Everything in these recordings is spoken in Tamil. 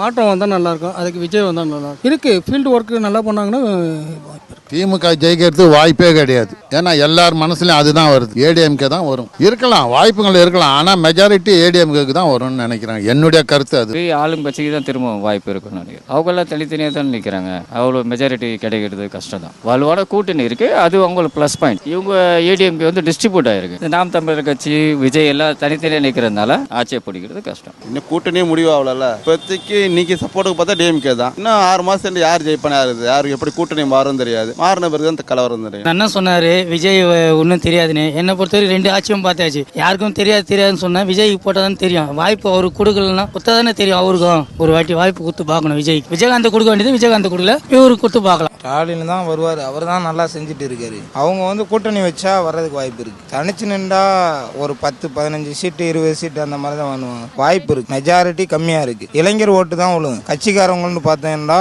மாற்றம் வந்தால் நல்லாயிருக்கும். அதுக்கு விஜய் வந்தால் நல்லா இருக்கும் ஃபீல்டு ஒர்க்கு நல்லா பண்ணாங்கன்னா வாய்ப்பு திமுக ஜெயிக்கிறதுக்கு வாய்ப்பே கிடையாது. ஏன்னா எல்லார் மனசுலயும் அதுதான் வருது. ஏடிஎம்கே தான் வரும். இருக்கலாம் வாய்ப்புகள் இருக்கலாம். ஆனால் மெஜாரிட்டி ஏடிஎம்கேக்கு தான் வரும்னு நினைக்கிறேன் என்னுடைய கருத்து அது. பெரிய ஆளுங்கட்சிக்கு தான் திரும்ப வாய்ப்பு இருக்குன்னு நினைக்கிறேன். அவங்கெல்லாம் தனித்தனியாக தான் நிற்கிறாங்க அவ்வளோ மெஜாரிட்டி கிடைக்கிறது கஷ்டம் தான். வலுவான கூட்டணி இருக்குது அது அவங்களுக்கு ப்ளஸ் பாயிண்ட் இவங்க ஏடிஎம்கே வந்து டிஸ்ட்ரிபியூட் ஆயிருக்கு. நாம் தமிழர் கட்சி விஜய் எல்லாம் தனித்தனியாக நிற்கிறதுனால ஆட்சியை பிடிக்கிறது கஷ்டம். இன்னும் கூட்டணியே முடிவாகல இப்போதைக்கு இன்னைக்கு சப்போர்ட்டுக்கு பார்த்தா டிஎம்கே தான். இன்னும் ஆறு மாசத்துல யார் ஜெயிப்பானே யாரு யாருக்கு எப்படி கூட்டணி மாறும் தெரியாது. மாறின பிறகு தான் கலவரம் தெரியும் அண்ணன் சொன்னாரு விஜய் ஒன்றும் தெரியாதுன்னு. என்னை பொறுத்தவரை ரெண்டு ஆட்சியும் பார்த்தாச்சு. யாருக்கும் தெரியாது தெரியாதுன்னு சொன்னா விஜய்க்கு போட்டால் தெரியும். வாய்ப்பு அவருக்கு கொடுக்கலன்னா கொடுத்தா தானே தெரியும் அவருக்கும். ஒரு வாட்டி வாய்ப்பு கொடுத்து பார்க்கணும் விஜய் விஜயகாந்த் கொடுக்க வேண்டியது விஜயகாந்த் கொடுக்கல. இவருக்கு கொடுத்து பார்க்கலாம். ஸ்டாலின் தான் வருவார். அவர் தான் நல்லா செஞ்சுட்டு இருக்காரு. அவங்க வந்து கூட்டணி வச்சா வர்றதுக்கு வாய்ப்பு இருக்கு. தனிச்சு நின்றா ஒரு பத்து பதினஞ்சு சீட்டு இருபது சீட்டு அந்த மாதிரி தான் பண்ணுவாங்க வாய்ப்பு இருக்கு. மெஜாரிட்டி கம்மியா இருக்கு. இளைஞர் ஓட்டு தான் விழுவும் கட்சிக்காரங்கள்னு பார்த்தீங்கன்னா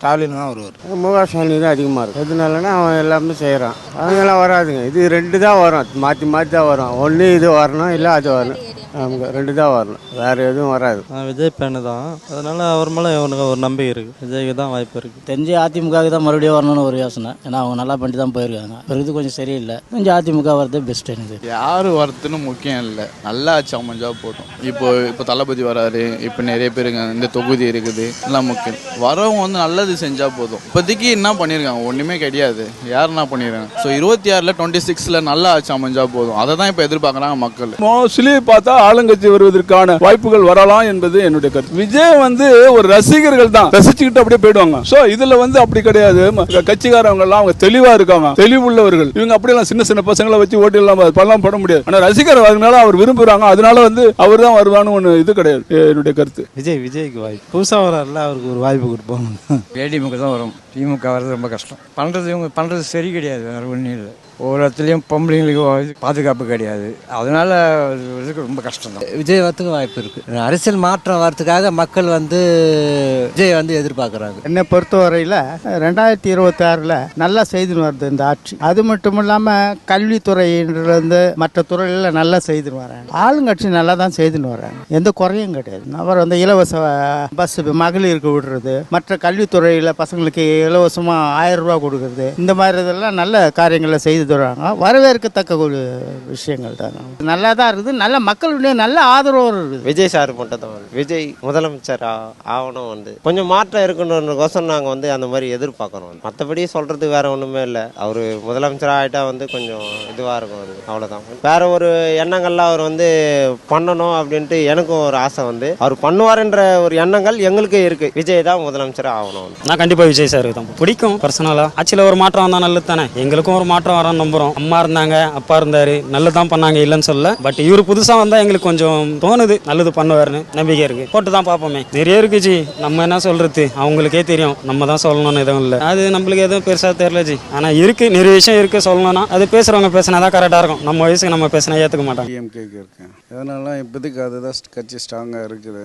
ஸ்டாலின் தான் வருவார். முக ஸ்டாலின் தான் அதிகமாக இருக்கும் எதுனாலனா அவன் எல்லாமே செய்கிறான் அவங்கெல்லாம் வராதுங்க. இது ரெண்டு தான் வரும். மாற்றி மாற்றி தான் வரும். ஒன்று இது வரணும் இல்லை அது வரணும். நமக்கு ரெண்டு தான் வரணும். வேறு எதுவும் வராது. நான் விஜய் ஃபேனு தான். அதனால அவர் மேலே எனக்கு ஒரு நம்பிக்கை இருக்குது விஜய்க்கு தான் வாய்ப்பு இருக்குது தெரிஞ்சு அதிமுகவுக்கு தான் மறுபடியும் வரணும்னு ஒரு யோசனை. ஏன்னா அவங்க நல்லா பண்ணிட்டு தான் போயிருக்காங்க. பிறகு கொஞ்சம் சரியில்லை. கொஞ்சம் அதிமுக வரது பெஸ்ட் எனக்கு யார் வரதுன்னு முக்கியம் இல்லை. நல்லா ஆச்சு அமைஞ்சா போதும் இப்போ இப்போ தளபதி வராரு. இப்போ நிறைய பேர் இந்த தொகுதி இருக்குது. எல்லாம் முக்கியம். வரவங்க வந்து நல்லது செஞ்சால் போதும். இப்போதைக்கு என்ன பண்ணியிருக்காங்க ஒன்றுமே கிடையாது. யார் என்ன பண்ணியிருக்காங்க ஸோ இருபத்தி ஆறில் டுவெண்ட்டி சிக்ஸில் நல்லா ஆச்சு அமைஞ்சா போதும். அதை தான் இப்போ எதிர்பார்க்குறாங்க மக்கள். மோஸ்ட்லி பார்த்தா ஆளுங்கட்சி வருவதற்கான வாய்ப்புகள் வரலாம் என்பது என்னுடைய கருத்து. விஜய் வந்து ஒரு ரசிகர்கள் தான். ரசிச்சுக்கிட்டு அப்படியே போயிடுவாங்க. சோ இதுல வந்து அப்படி கிடையாது. ம- கட்சிக்காரவங்க எல்லாம் அவங்க தெளிவா இருக்காங்க. தெளிவுள்ளவர்கள். இவங்க அப்படியெல்லாம் சின்ன சின்ன பசங்களை வச்சு ஓட்டு எல்லாம் பல்லாம் போட முடியாது. ஆனா ரசிகர் அதனால அவர் விரும்புறாங்க. அதனால வந்து அவர் தான் வருவான்னு ஒண்ணு இது கிடையாது. என்னுடைய கருத்து. விஜய் விஜய்க்கு வாய்ப்பு. புதுசாக வராருல அவருக்கு ஒரு வாய்ப்பு கொடுப்பாங்க ஏடிஎம்க்கு தான் வரும். திமுக வர்றது ரொம்ப கஷ்டம். பண்ணுறது இவங்க பண்ணுறது சரி கிடையாது வேறு ஒன்றும் இல்லை. ஒவ்வொரு இடத்துலையும் பொம்பளைங்களுக்கு பாதுகாப்பு கிடையாது. அதனால இதுக்கு ரொம்ப கஷ்டம் தான் விஜய் வரத்துக்கு வாய்ப்பு இருக்குது அரசியல் மாற்றம் வரதுக்காக மக்கள் வந்து விஜய் வந்து எதிர்பார்க்குறாங்க. என்னை பொறுத்தவரையில் ரெண்டாயிரத்தி இருபத்தி ஆறில் நல்லா செய்துன்னு வருது இந்த ஆட்சி. அது மட்டும் இல்லாமல் கல்வித்துறையிலிருந்து மற்ற துறைகளில் நல்லா செய்துன்னு வராங்க. ஆளுங்கட்சி நல்லா தான் செய்துன்னு வராங்க. எந்த குறையும் கிடையாது. அவர் வந்து இலவச பஸ் மகளிருக்கு விடுறது மற்ற கல்வித்துறையில் பசங்களுக்கு இலவசமாக ஆயிரம் ரூபா கொடுக்கறது இந்த மாதிரி இதெல்லாம் நல்ல காரியங்களை செய்து தருவாங்க வரவேற்கத்தக்க ஒரு விஷயங்கள் தான். நல்லா தான் இருக்குது. நல்ல மக்களுடைய நல்ல ஆதரவு இருக்குது. விஜய் சார் மட்டும் தான் விஜய் முதலமைச்சர் ஆகணும் வந்து. கொஞ்சம் மாற்றம் இருக்கணுன்றக்கோசம் நாங்கள் வந்து அந்த மாதிரி எதிர்பார்க்குறோம் மற்றபடி சொல்கிறது வேற ஒன்றுமே இல்லை. அவர் முதலமைச்சர் ஆகிட்டா வந்து கொஞ்சம் இதுவாக இருக்கும் அது அவ்வளோதான் வேற ஒரு எண்ணங்கள்லாம் அவர் வந்து பண்ணணும் அப்படின்ட்டு எனக்கும் ஒரு ஆசை வந்து. அவர் பண்ணுவாருன்ற ஒரு எண்ணங்கள் எங்களுக்கே இருக்கு. விஜய் தான் முதலமைச்சர் ஆகணும் நான் கண்டிப்பாக விஜய் சாருக்கு தான் பிடிக்கும். பர்சனலாக ஆட்சியில் ஒரு மாற்றம் வந்தால் நல்லது தானே எங்களுக்கும் ஒரு மாற்றம் நம்புறோம். நம்புகிறோம் அம்மா இருந்தாங்க அப்பா இருந்தார். நல்லது தான் பண்ணாங்க இல்லைன்னு சொல்ல பட் இவர் புதுசாக வந்தால் எங்களுக்கு கொஞ்சம் தோணுது. நல்லது பண்ணுவாருன்னு நம்பிக்கை இருக்கு. போட்டு தான் பார்ப்போமே. நிறைய இருக்கு ஜி. நம்ம என்ன சொல்றது? அவங்களுக்கே தெரியும். நம்ம தான் சொல்லணும்னு எதுவும் இல்லை. அது நம்மளுக்கு எதுவும் பெருசாக தெரியல ஜி. ஆனால் இருக்கு. நிறைய விஷயம் இருக்கு சொல்லணும்னா அது பேசுகிறவங்க பேசினா தான் கரெக்டாக இருக்கும். நம்ம வயசுக்கு நம்ம பேசினா ஏற்றுக்க மாட்டாங்க. டிஎம்கேக்கு இருக்கேன் அதனால இப்போதைக்கு அதுதான் கட்சி ஸ்ட்ராங்காக இருக்குது.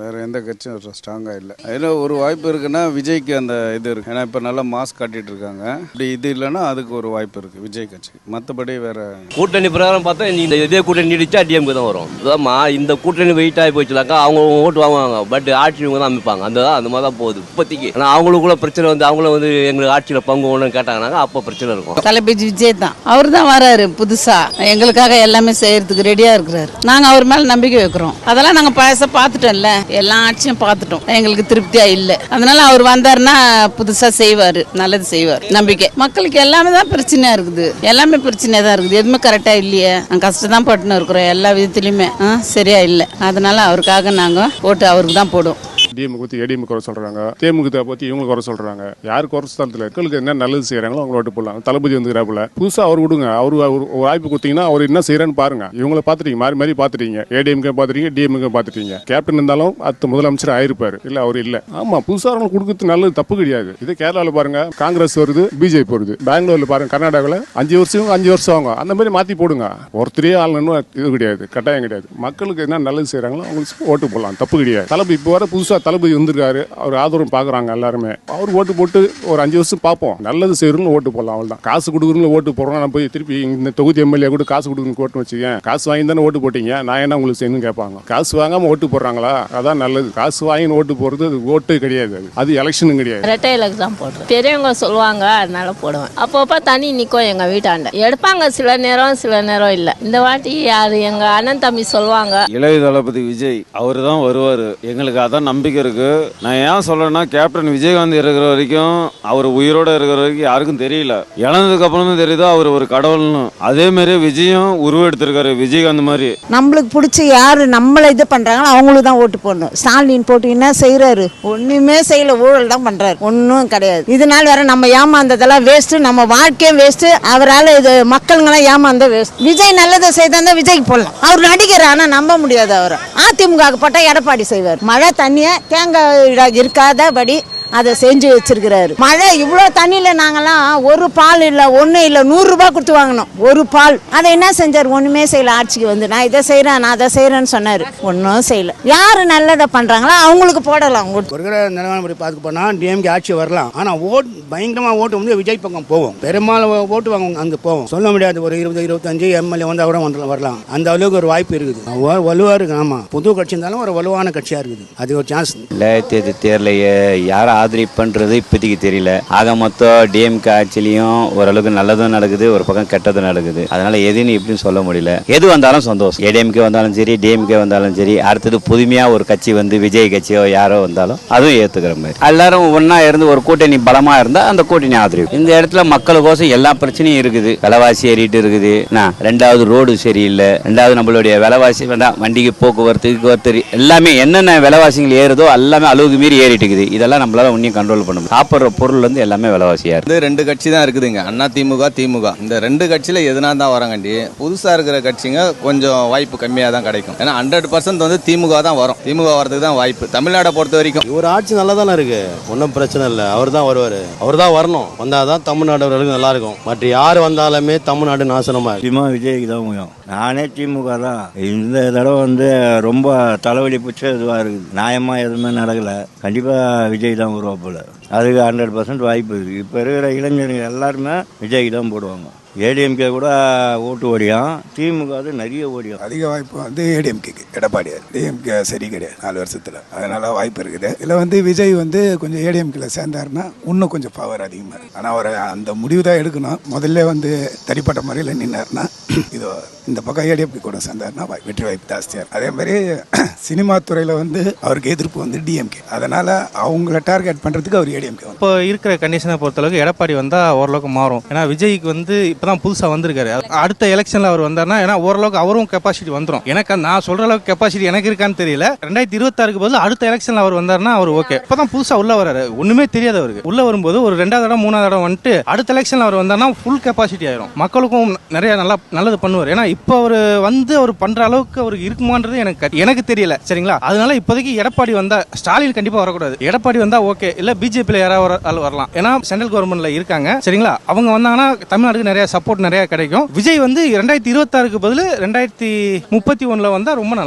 வேற எந்த கட்சியும் ஸ்ட்ராங்காக இல்லை. அதில் ஒரு வாய்ப்பு இருக்குன்னா விஜய்க்கு அந்த இது இருக்கு. ஏன்னா இப்போ நல்லா மாஸ் காட்டிட்டு இருக்காங்க. இப்படி இது இல்லைன்னா அதுக்கு ஒரு வாய்ப்பு இருக்கு விஜய் கட்சி. மற்றபடி வேற கூட்டணி பிரகாரம் பார்த்தா இந்த இதே கூட்டணி நீடிச்சா டிஎம்கே தான் வரும். அதாம்மா இந்த கூட்டணி வெயிட் ஆகி போச்சுனாக்கா அவங்க ஓட்டு வாங்குவாங்க. பட் ஆட்சி இவங்க தான் அமைப்பாங்க. அந்த அந்த மாதிரி தான் போகுது இப்போதைக்கு. ஆனால் அவங்களுக்குள்ள பிரச்சனை வந்து அவங்களும் வந்து எங்களுக்கு ஆட்சியில் பங்கு ஒன்று கேட்டாங்கன்னாக்கா அப்போ பிரச்சனை இருக்கும். தளபதி விஜய் தான். அவர் தான் வராரு புதுசா. எங்களுக்காக எல்லாமே செய்யறதுக்கு ரெடியா இருக்கிறாரு. நாங்க அவர் மேல நம்பிக்கை வைக்கிறோம். அதெல்லாம் நாங்க பழச பார்த்துட்டோம்ல. எல்லா ஆட்சியும் பார்த்துட்டோம். எங்களுக்கு திருப்தியா இல்ல. அதனால அவர் வந்தாருன்னா புதுசா செய்வாரு. நல்லது செய்வார். நம்பிக்கை. மக்களுக்கு எல்லாமே தான் பிரச்சனையா இருக்குது. எல்லாமே பிரச்சனையா தான் இருக்குது. எதுவுமே கரெக்டா இல்லையே. கஷ்டம் தான் பட்டுன்னு இருக்கிறோம். எல்லா விதத்துலயுமே. ஆ, சரியா இல்லை. அதனால அவருக்காக நாங்க ஓட்டு அவருக்கு தான் போடுவோம். டிஎம்கே பற்றி ஏடிஎம் குறை சொல்கிறாங்க தேமுக பற்றி இவங்க குறை சொல்கிறாங்க யார் குறை சொல்றதுல மக்களுக்கு என்ன நல்லது செய்கிறாங்களோ அவங்க ஓட்டு போடலாம். தளபதி வந்துக்கிறாப்புல. புதுசாக அவர் விடுங்க. அவர் ஒரு ஒரு வாய்ப்பு கொடுத்தீங்கன்னா அவர் என்ன செய்கிறான்னு பாருங்க. இவங்கள பார்த்துட்டீங்க. மாறி மாறி பார்த்துட்டீங்க. ஏடிஎம்கே பார்த்துட்டீங்க டிஎம்கே பார்த்துட்டீங்க. கேப்டன் இருந்தாலும் அடுத்த முதலமைச்சர் ஆயிருப்பாரு. இல்லை அவர் இல்லை. ஆமாம் புதுசாக அவங்க கொடுக்கறது நல்லது தப்பு கிடையாது. இதே கேரளாவில் பாருங்க காங்கிரஸ் வருது பிஜேபி வருது பெங்களூர்ல பாருங்க கர்நாடகாவில் அஞ்சு வருஷம் அஞ்சு வருஷம் ஆகும். அந்த மாதிரி மாற்றி போடுங்க. ஒருத்தரே ஆளணும் இது கிடையாது கட்டாயம் கிடையாது. மக்களுக்கு என்ன நல்லது செய்கிறாங்களோ அவங்களுக்கு ஓட்டு போடலாம். தப்பு கிடையாது. தளபதி இப்போ வர புதுசாக தளபதி வந்திருக்காரு. அவர் ஆதரவு பார்க்குறாங்க எல்லாருமே. அவர் ஓட்டு போட்டு ஒரு அஞ்சு வருஷம் பார்ப்போம். நல்லது செய்யறோம்னு ஓட்டு போடலாம் அவள் தான் காசு கொடுக்குறோம்னு ஓட்டு போடுறோம். நான் போய் திருப்பி இந்த தொகுதி எம்எல்ஏ கூட காசு கொடுக்குன்னு ஓட்டு வச்சுக்கேன் காசு வாங்கி தானே ஓட்டு போட்டீங்க. நான் என்ன உங்களுக்கு செய்யணும்னு கேட்பாங்க. காசு வாங்காம ஓட்டு போடுறாங்களா? அதான் நல்லது. காசு வாங்கி ஓட்டு போடுறது அது ஓட்டு கிடையாது அது. அது எலெக்ஷனும் கிடையாது. ரெட்டை இலக்கு தான் போடுறேன் பெரியவங்க சொல்லுவாங்க அதனால போடுவேன். அப்பப்போ தண்ணி நிற்கும் எங்கள் வீட்டாண்ட. எடுப்பாங்க. சில நேரம் சில நேரம் இல்லை. இந்த வாட்டி யார்? எங்கள் அண்ணன் தம்பி சொல்லுவாங்க இளைய தளபதி விஜய் அவர் தான் வருவார். எங்களுக்கு அதான் நம்பிக்கை இருக்குது நான் ஏன் சொல்கிறேன்னா கேப்டன் விஜயகாந்த் இருக்கிற வரைக்கும் அவர் உயிரோட இருக்கிற வரைக்கும் யாருக்கும் தெரியல. இழந்ததுக்கப்புறம் தான் தெரியுதோ அவர் ஒரு கடவுள்னு. அதே மாதிரி விஜயும் உருவெடுத்திருக்காரு விஜயகாந்த் மாதிரி. நம்மளுக்கு பிடிச்சி யார் நம்மளை இது பண்ணுறாங்களோ அவங்களுக்கு தான் ஓட்டு போடணும். ஸ்டாலின் போட்டு என்ன செய்கிறாரு ஒன்றுமே செய்யல ஊழல் தான் பண்ணுறாரு ஒன்றும் கிடையாது. இதனால் வேற நம்ம ஏமாந்ததெல்லாம் வேஸ்ட்டு நம்ம வாழ்க்கையும் வேஸ்ட்டு அவரால் இது மக்களுங்களாம் ஏமாந்த வேஸ்ட் விஜய் நல்லதை செய்தால் விஜய்க்கு போடலாம். அவர் நடிகர் ஆனால் நம்ப முடியாது அவர். அதிமுக போட்டால் எடப்பாடி செய்வார். மழை தண்ணியை தேங்காய் இருக்காதபடி அதை செஞ்சு வச்சிருக்கிறாரு. மழை இவ்வளோ தண்ணியில் நாங்கெல்லாம் ஒரு பால் இல்லை ஒன்றும் இல்லை நூறுரூபா கொடுத்து வாங்கினோம். ஒரு பால். அதை என்ன செஞ்சார்? ஒன்றுமே செய்யல. ஆட்சிக்கு வந்து நான் இதை செய்கிறேன் நான் அதை செய்கிறேன்னு சொன்னார். ஒன்றும் செய்யல. யார் நல்லதை பண்ணுறாங்களோ அவங்களுக்கு போடலாம் இருக்கிற நிலவரப்படி பார்த்து போனால் டிஎம்கே ஆட்சி வரலாம். ஆனால் ஓட் பயங்கரமாக ஓட்டு வந்து விஜய் பக்கம் போகும். பெரும்பாலும் ஓட்டு வாங்க அங்கே போகும். சொல்ல முடியாது ஒரு இருபது இருபத்தஞ்சு எம்எல்ஏ வந்தால் கூட வந்து வரலாம். அந்த அளவுக்கு ஒரு வாய்ப்பு இருக்குது. வ- வலுவா இருக்கு ஆமாம் புது கட்சி இருந்தாலும் ஒரு வலுவான கட்சியாக இருக்குது. அது ஒரு சான்ஸ் ரெண்டாயிரத்தி தேர்தலையே யாரை ஆதரிப்புன்றது இப்போதைக்கு தெரியல. ஆக மொத்தம் டிஎம்கே ஆட்சிலையும் ஓரளவுக்கு நல்லதும் நடக்குது ஒரு பக்கம் கெட்டதும் நடக்குது. அதனால எதுன்னு இப்படின்னு சொல்ல முடியல. எது வந்தாலும் சந்தோஷம். ஏடிஎம்கே வந்தாலும் சரி டிஎம்கே வந்தாலும் சரி அடுத்தது புதுமையாக ஒரு கட்சி வந்து விஜய் கட்சியோ யாரோ வந்தாலும் அதுவும் ஏற்றுக்கிற மாதிரி. எல்லாரும் ஒன்றா இருந்து ஒரு கூட்டணி பலமாக இருந்தால் அந்த கூட்டணி ஆதரிக்கும். இந்த இடத்துல மக்களுக்கோசம் எல்லா பிரச்சனையும் இருக்குது. விலைவாசி ஏறிட்டு இருக்குது. ரெண்டாவது ரோடு சரியில்லை. ரெண்டாவது நம்மளுடைய விலைவாசி வேண்டாம் வண்டிக்கு போக்குவரத்து போக்குவரத்து எல்லாமே என்னென்ன விலைவாசிகள் ஏறுதோ எல்லாமே அளவுக்கு மீறி ஏறிட்டு இருக்குது. இதெல்லாம் நம்மளால ஒன்றையும் கண்ட்ரோல் பண்ண முடியும். சாப்பிட்ற பொருள் வந்து எல்லாமே விலைவாசியா இருக்கு. வந்து ரெண்டு கட்சி தான் இருக்குதுங்க. அண்ணா திமுக திமுக. இந்த ரெண்டு கட்சியில் எதுனா தான் வராங்கண்டி புதுசாக இருக்கிற கட்சிங்க கொஞ்சம் வாய்ப்பு கம்மியாக தான் கிடைக்கும். ஏன்னா ஹண்ட்ரட் பர்சன்ட் வந்து திமுக தான் வரும். திமுக வரதுக்கு தான் வாய்ப்பு. தமிழ்நாடை பொறுத்த வரைக்கும். ஒரு ஆட்சி நல்லா தானே இருக்கு? ஒன்றும் பிரச்சனை இல்லை. அவர் தான் வருவார். அவர் தான் வரணும். வந்தால் தான் தமிழ்நாடு நல்லா இருக்கும். மற்ற யார் வந்தாலுமே தமிழ்நாடு நாசனமா நிச்சயமாக விஜய்க்கு தான் முடியும் நானே திமுக தான். இந்த தடவை வந்து ரொம்ப தலைவலி பிடிச்ச இதுவாக இருக்குது. நியாயமாக எதுவுமே நடக்கலை. கண்டிப்பாக விஜய் தான் நூறுரூவா போல். அதுக்கு ஹண்ட்ரட் பர்சன்ட் வாய்ப்பு இருக்குது இப்போ இருக்கிற இளைஞர்கள் எல்லாருமே விஜய்க்கு தான் போடுவாங்க. ஏடிஎம்கே கூட ஓட்டு ஓடியும். திமுக அது நிறைய ஓடியும். அதிக வாய்ப்பு வந்து ஏடிஎம்கேக்கு எடப்பாடியார் டிஎம்கே சரி கிடையாது நாலு வருஷத்தில். அதனால வாய்ப்பு இருக்குது. இதில் வந்து விஜய் வந்து கொஞ்சம் ஏடிஎம்கேல சேர்ந்தாருன்னா இன்னும் கொஞ்சம் பவர் அதிகமாக இருக்கு. ஆனால் அவர் அந்த முடிவு தான் எடுக்கணும். முதல்ல வந்து தனிப்பட்ட முறையில் நின்னாருன்னா இது இந்த பக்கம் ஏடிஎம்கே கூட சேர்ந்தாருன்னா வாய்- வெற்றி வாய்ப்பு ஜாஸ்தியாக இருக்கும் அதே மாதிரி சினிமா துறையில் வந்து அவருக்கு எதிர்ப்பு வந்து டிஎம்கே. அதனால் அவங்கள டார்கெட் பண்ணுறதுக்கு அவர் ஏடிஎம்கே இப்போ இருக்கிற கண்டிஷனை பொறுத்தளவுக்கு எடப்பாடி வந்தால் ஓரளவுக்கு மாறும். ஏன்னா விஜய்க்கு வந்து இப்போ தான் புதுசாக வந்திருக்காரு. அடுத்த எலெக்ஷனில் அவர் வந்தார்னா ஏன்னா ஓரளவுக்கு அவரும் கெப்பாசிட்டி வந்துடும் எனக்கு நான் சொல்கிற அளவுக்கு கெப்பாசிட்டி எனக்கு இருக்கான்னு தெரியல. ரெண்டாயிரத்தி இருபத்தாறுக்கு பதில் அடுத்த எலெக்ஷனில் அவர் வந்தார்னா அவர் ஓகே இப்போ தான் புதுசாக உள்ளே வராரு ஒன்றுமே தெரியாது அவருக்கு. உள்ளே வரும்போது ஒரு ரெண்டாவது இடம் மூணாவது இடம் வந்துட்டு அடுத்த எலெக்ஷனில் அவர் வந்தார்னா ஃபுல் கெப்பாசிட்டி ஆயிரும். மக்களுக்கும் நிறைய நல்லா நல்லது பண்ணுவார். ஏன்னா இப்போ அவர் வந்து அவர் பண்ணுற அளவுக்கு அவருக்கு இருக்குமான்றது எனக்கு எனக்கு தெரியல. சரிங்களா? அதனால இப்போதைக்கு எடப்பாடி வந்தால் ஸ்டாலின் கண்டிப்பாக வரக்கூடாது. எடப்பாடி வந்தால் ஓகே இல்லை பிஜேபியில் யாராவது வரலாம். ஏன்னா சென்ட்ரல் கவர்மெண்ட்டில் இருக்காங்க. சரிங்களா? அவங்க வந்தாங்கன்னா தமிழ்நாட்டுக்கு நிறைய சப்போர்ட் நிறைய கிடைக்கும். விஜய் வந்து ரெண்டாயிரத்தி இருபத்தாறுக்கு பதில் ரெண்டாயிரத்தி முப்பத்தி ஒன்றில் வந்தால் ரொம்ப நல்லா